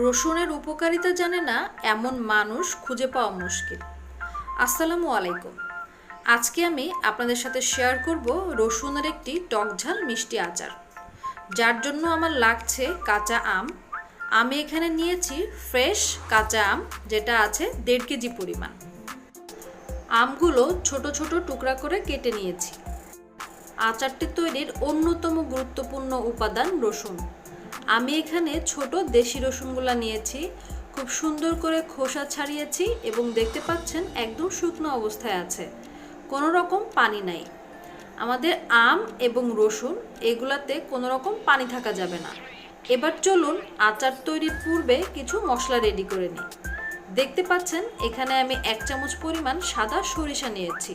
রসুনের উপকারিতা জানে না এমন মানুষ খুঁজে পাওয়া মুশকিল। আসসালামু আলাইকুম। আজকে আমি আপনাদের সাথে শেয়ার করব রসুনের একটি টকঝাল মিষ্টি আচার। যার জন্য আমার লাগছে কাঁচা আম। আমি এখানে নিয়েছি ফ্রেশ কাঁচা আম, যেটা আছে দেড় কেজি পরিমাণ। আমগুলো ছোট ছোট টুকরা করে কেটে নিয়েছি। আচারটি তৈরির অন্যতম গুরুত্বপূর্ণ উপাদান রসুন। আমি এখানে ছোট দেশি রসুনগুলা নিয়েছি। খুব সুন্দর করে খোসা ছাড়িয়েছি এবং দেখতে পাচ্ছেন একদম শুকনো অবস্থায় আছে। কোনো রকম পানি নাই। আমাদের আম এবং রসুন এগুলাতে কোনো রকম পানি থাকা যাবে না। এবার চলুন আচার তৈরির পূর্বে কিছু মশলা রেডি করে নিই। দেখতে পাচ্ছেন এখানে আমি এক চামচ পরিমাণ সাদা সরিষা নিয়েছি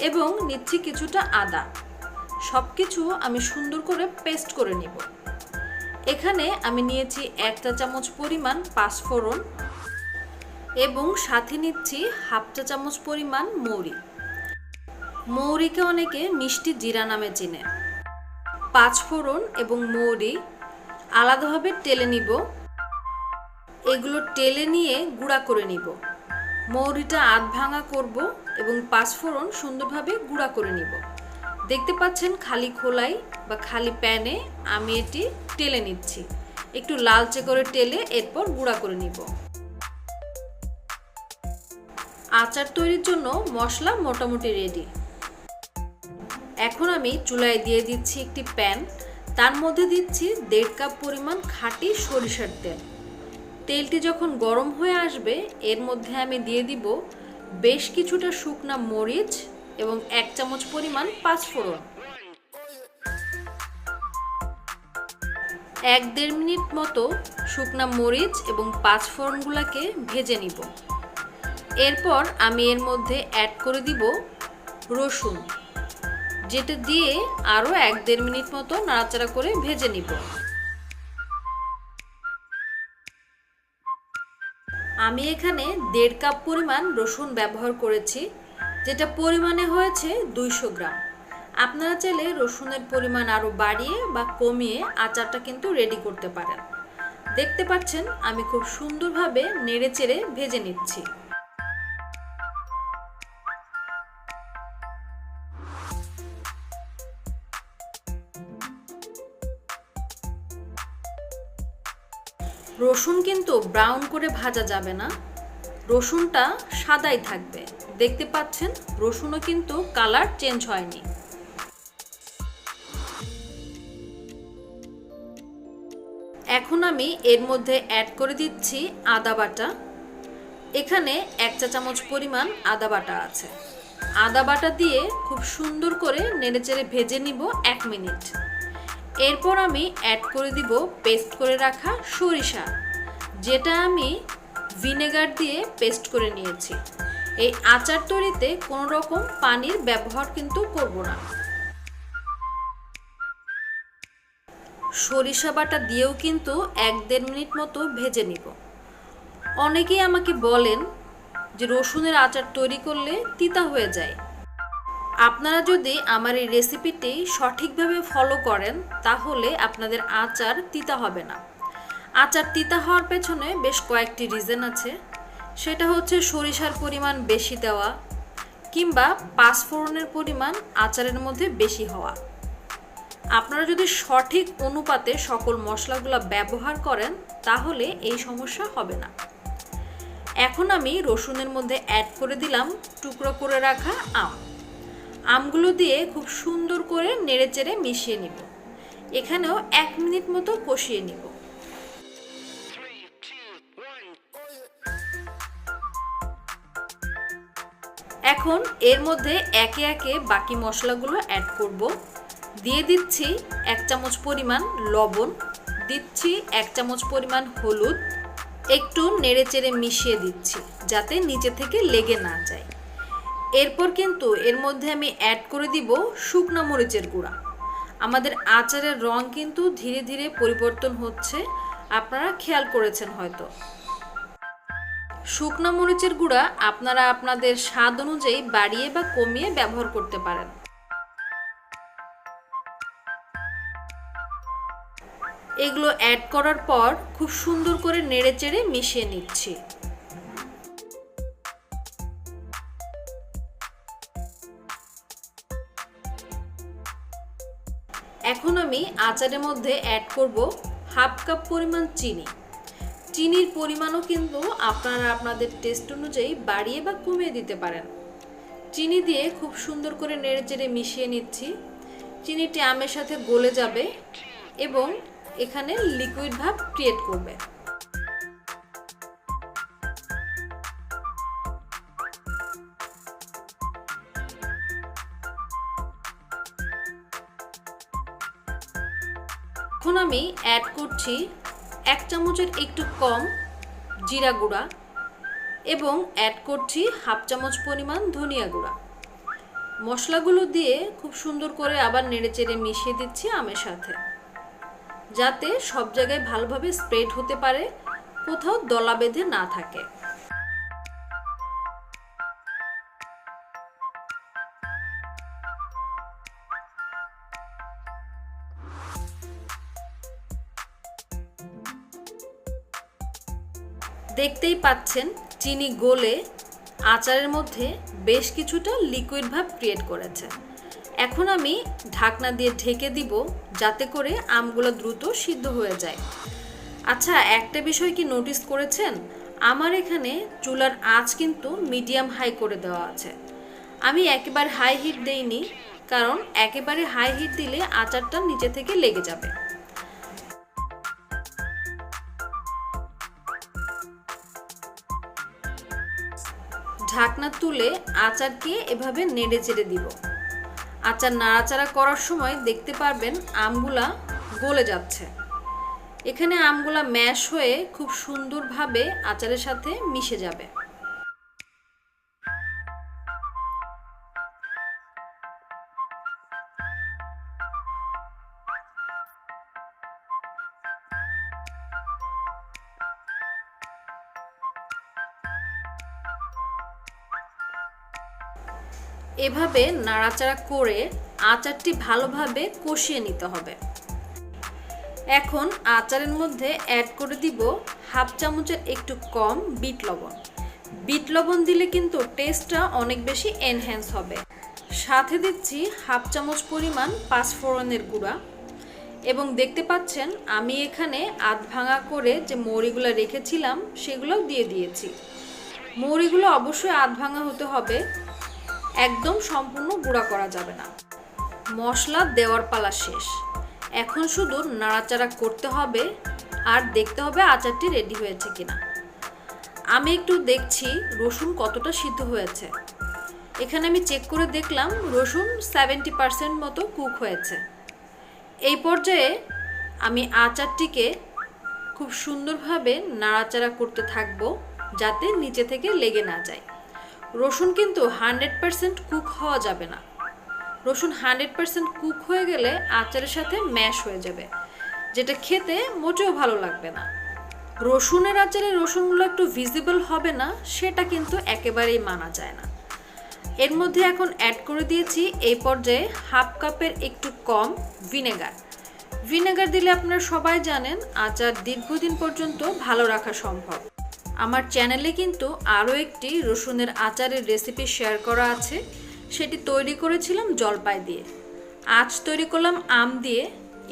এবং নিচ্ছি কিছুটা আদা। সব কিছু আমি সুন্দর করে পেস্ট করে নিব। এখানে আমি নিয়েছি এক চা চামচ পরিমাণ পাঁচফোড়ন এবং সাথে নিচ্ছি হাফ চা চামচ পরিমাণ মৌরি। মৌরিকে অনেকে মিষ্টি জিরা নামে চিনে। পাঁচফোড়ন এবং মৌরি আলাদাভাবে টেলে নিব। এগুলো টেলে নিয়ে গুঁড়া করে নিব। মৌরিটা আধ ভাঙা করব এবং পাঁচফোড়ন সুন্দরভাবে গুঁড়া করে নিব। দেখতে পাচ্ছেন খালি খোলাই বা খালি প্যানে আমি এটি টেলে নিচ্ছি। একটু লালচে করে টেলে এরপর গুঁড়া করে নিব। আচার তৈরির জন্য মশলা মোটামুটি রেডি এখন আমি চুলায় দিয়ে দিচ্ছি একটি প্যান। তার মধ্যে দিচ্ছি দেড় কাপ পরিমাণ খাঁটি সরিষার তেল। তেলটি যখন গরম হয়ে আসবে, এর মধ্যে আমি দিয়ে দিব বেশ কিছুটা শুকনা মরিচ এবং এক চামচ পরিমাণ পাঁচফোড়ন এক দেড় মিনিট মতো শুকনা মরিচ এবং পাঁচফোড়নগুলোকে ভেজে নিব। এরপর আমি এর মধ্যে অ্যাড করে দিব রসুন, যেটা দিয়ে আরও এক দেড় মিনিট মতো নাড়াচাড়া করে ভেজে নিব। আমি এখানে দেড় কাপ পরিমাণ রসুন ব্যবহার করেছি। যেটা পরিমাণে হয়েছে দুইশো গ্রাম। আপনারা চাইলে রসুনের পরিমাণ আরও বাড়িয়ে বা কমিয়ে আচারটা কিন্তু রেডি করতে পারেন। দেখতে পাচ্ছেন, আমি খুব সুন্দরভাবে নেড়ে চেড়ে ভেজে নিচ্ছি। রসুন কিন্তু ব্রাউন করে ভাজা যাবে না। রসুনটা সাদাই থাকবে। দেখতে পাচ্ছেন, রসুনও কিন্তু কালার চেঞ্জ হয়নি। এখন আমি এর মধ্যে অ্যাড করে দিচ্ছি আদা বাটা। এখানে এক চা চামচ পরিমাণ আদা বাটা আছে। আদা বাটা দিয়ে খুব সুন্দর করে নেড়েচেড়ে ভেজে নিব এক মিনিট। এরপর আমি অ্যাড করে দিব পেস্ট করে রাখা সরিষা, যেটা আমি ভিনেগার দিয়ে পেস্ট করে নিয়েছি। এই আচার তৈরিতে কোনো রকম পানির ব্যবহার কিন্তু করব না। সরিষা বাটা দিয়েও কিন্তু এক দেড় মিনিট মতো ভেজে নিব। অনেকেই আমাকে বলেন যে রসুনের আচার তৈরি করলে তিতা হয়ে যায়। আপনারা যদি আমার এই রেসিপিটি সঠিকভাবে ফলো করেন, তাহলে আপনাদের আচার তিতা হবে না। আচার তিতা হওয়ার পেছনে বেশ কয়েকটি রিজন আছে। সেটা হচ্ছে সরিষার পরিমাণ বেশি দেওয়া কিংবা পাঁচফোড়নের পরিমাণ আচারের মধ্যে বেশি হওয়া। আপনারা যদি সঠিক অনুপাতে সকল মশলাগুলো ব্যবহার করেন, তাহলে এই সমস্যা হবে না। এখন আমি রসুনের মধ্যে অ্যাড করে দিলাম টুকরো করে রাখা আম। আমগুলো দিয়ে খুব সুন্দর করে নেড়েচেড়ে মিশিয়ে নিব। এখানেও এক মিনিট মতো কষিয়ে নিব। এখন এর মধ্যে একে একে বাকি মশলাগুলো অ্যাড করব। দিয়ে দিচ্ছি এক চামচ পরিমাণ লবণ, দিচ্ছি এক চামচ পরিমাণ হলুদ, একটু নেড়ে চেড়ে মিশিয়ে দিচ্ছি যাতে নিচে থেকে লেগে না যায়। এরপর কিন্তু এর মধ্যে আমি অ্যাড করে দিব শুকনা মরিচের গুঁড়া। আমাদের আচারের রং কিন্তু ধীরে ধীরে পরিবর্তন হচ্ছে, আপনারা খেয়াল করেছেন হয়তো। শুকনা মরিচের গুঁড়া আপনারা আপনাদের স্বাদ অনুযায়ী বাড়িয়ে বা কমিয়ে ব্যবহার করতে পারেন। এগুলো অ্যাড করার পর খুব সুন্দর করে নেড়ে চেড়ে মিশিয়ে নিচ্ছি। এখন আমি আচারের মধ্যে অ্যাড করব হাফ কাপ পরিমাণ চিনি। চিনির পরিমাণও কিন্তু আপনারা আপনাদের টেস্ট অনুযায়ী বাড়িয়ে বা কমিয়ে দিতে পারেন। চিনি দিয়ে খুব সুন্দর করে নেড়ে চেড়ে মিশিয়ে নিচ্ছি। চিনিটি আমের সাথে গলে যাবে এবং এখানে লিকুইড ভাব ক্রিয়েট করবে। এখন আমি অ্যাড করছি এক চামচের একটু কম জিরা গুঁড়া এবং অ্যাড করছি হাফ চামচ পরিমাণ ধনিয়া গুঁড়া। মশলাগুলো দিয়ে খুব সুন্দর করে আবার নেড়েচেড়ে মিশিয়ে দিচ্ছি আমের সাথে। যাতে সব জায়গায় ভালোভাবে স্প্রেড হতে পারে, কোথাও দলা বেঁধে না থাকে। দেখতেই পাচ্ছেন চিনি গলে আচারের মধ্যে বেশ কিছুটা লিকুইড ভাব ক্রিয়েট করেছে। এখন আমি ঢাকনা দিয়ে ঢেকে দিব যাতে করে আমগুলো দ্রুত সিদ্ধ হয়ে যায়। আচ্ছা একটা বিষয় কি নোটিস করেছেন? আমার এখানে চুলার আঁচ কিন্তু মিডিয়াম হাই করে দেওয়া আছে। আমি একেবারে হাই হিট দেইনি, কারণ একেবারে হাই হিট দিলে আচারটা নিচে থেকে লেগে যাবে। ঢাকনা তুলে আচারকে এভাবে নেড়ে চেড়ে দিব। আচার নাড়াচাড়া করার সময় দেখতে পারবেন আমগুলা গলে যাচ্ছে। এখানে আমগুলা ম্যাশ হয়ে খুব সুন্দরভাবে আচারের সাথে মিশে যাবে। এভাবে নাড়াচাড়া করে আচারটি ভালোভাবে কষিয়ে নিতে হবে। এখন আচারের মধ্যে অ্যাড করে দিব হাফ চামচের একটু কম বিট লবণ। বিট লবণ দিলে কিন্তু টেস্টটা অনেক বেশি এনহ্যান্স হবে। সাথে দিচ্ছি হাফ চামচ পরিমাণ পাঁচফোড়নের গুঁড়া। এবং দেখতে পাচ্ছেন আমি এখানে আধ ভাঙা করে যে মৌরিগুলো রেখেছিলাম সেগুলোও দিয়ে দিয়েছি। মৌরিগুলো অবশ্যই আধ ভাঙা হতে হবে। একদম সম্পূর্ণ গুঁড়া করা যাবে না। মশলা দেওয়ার পালা শেষ। এখন শুধু নাড়াচাড়া করতে হবে আর দেখতে হবে আচারটি রেডি হয়েছে কিনা। আমি একটু দেখছি রসুন কতটা সিদ্ধ হয়েছে। এখানে আমি চেক করে দেখলাম রসুন সেভেন্টি পার্সেন্ট মতো কুক হয়েছে। এই পর্যায়ে আমি আচারটিকে খুব সুন্দরভাবে নাড়াচাড়া করতে থাকব যাতে নিচে থেকে লেগে না যায়। রসুন কিন্তু হান্ড্রেড পারসেন্ট কুক হওয়া যাবে না। রসুন হান্ড্রেড পারসেন্ট কুক হয়ে গেলে আচারের সাথে ম্যাশ হয়ে যাবে, যেটা খেতে মোটেও ভালো লাগবে না। রসুনের আচারে রসুনগুলো একটু ভিজিবল হবে না, সেটা কিন্তু একেবারেই মানা যায় না। এর মধ্যে এখন অ্যাড করে দিয়েছি এই পর্যায়ে হাফ কাপের একটু কম ভিনেগার। ভিনেগার দিলে আপনারা সবাই জানেন আচার দীর্ঘদিন পর্যন্ত ভালো রাখা সম্ভব। আমার চ্যানেলে কিন্তু আরও একটি রসুনের আচারের রেসিপি শেয়ার করা আছে। সেটি তৈরি করেছিলাম জলপাই দিয়ে। আজ তৈরি করলাম আম দিয়ে।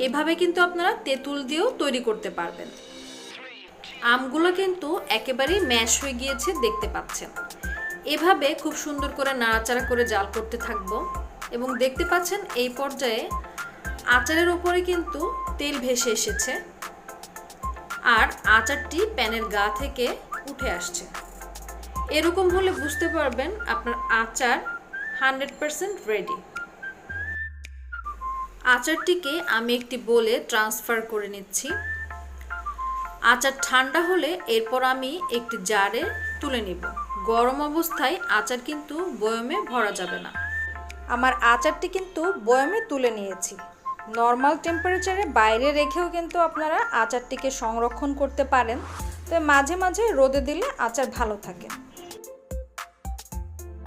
এভাবে কিন্তু আপনারা তেঁতুল দিয়েও তৈরি করতে পারবেন। আমগুলো কিন্তু একেবারেই ম্যাশ হয়ে গিয়েছে, দেখতে পাচ্ছেন। এভাবে খুব সুন্দর করে নাড়াচাড়া করে জাল করতে থাকব এবং দেখতে পাচ্ছেন এই পর্যায়ে আচারের ওপরে কিন্তু তেল ভেসে এসেছে। আর আচারটি প্যানের গা থেকে উঠে আসছে। এরকম হলে বুঝতে পারবেন আপনার আচার হান্ড্রেড পারসেন্ট রেডি আচারটিকে আমি একটি বলে ট্রান্সফার করে নিচ্ছি। আচার ঠান্ডা হলে এরপর আমি একটি জারে তুলে নিব। গরম অবস্থায় আচার কিন্তু বয়মে ভরা যাবে না। আমার আচারটি কিন্তু বয়মে তুলে নিয়েছি। নর্মাল টেম্পারেচারে বাইরে রেখেও কিন্তু আপনারা আচারটিকে সংরক্ষণ করতে পারেন। তো মাঝে মাঝে রোদে দিলে আচার ভালো থাকে।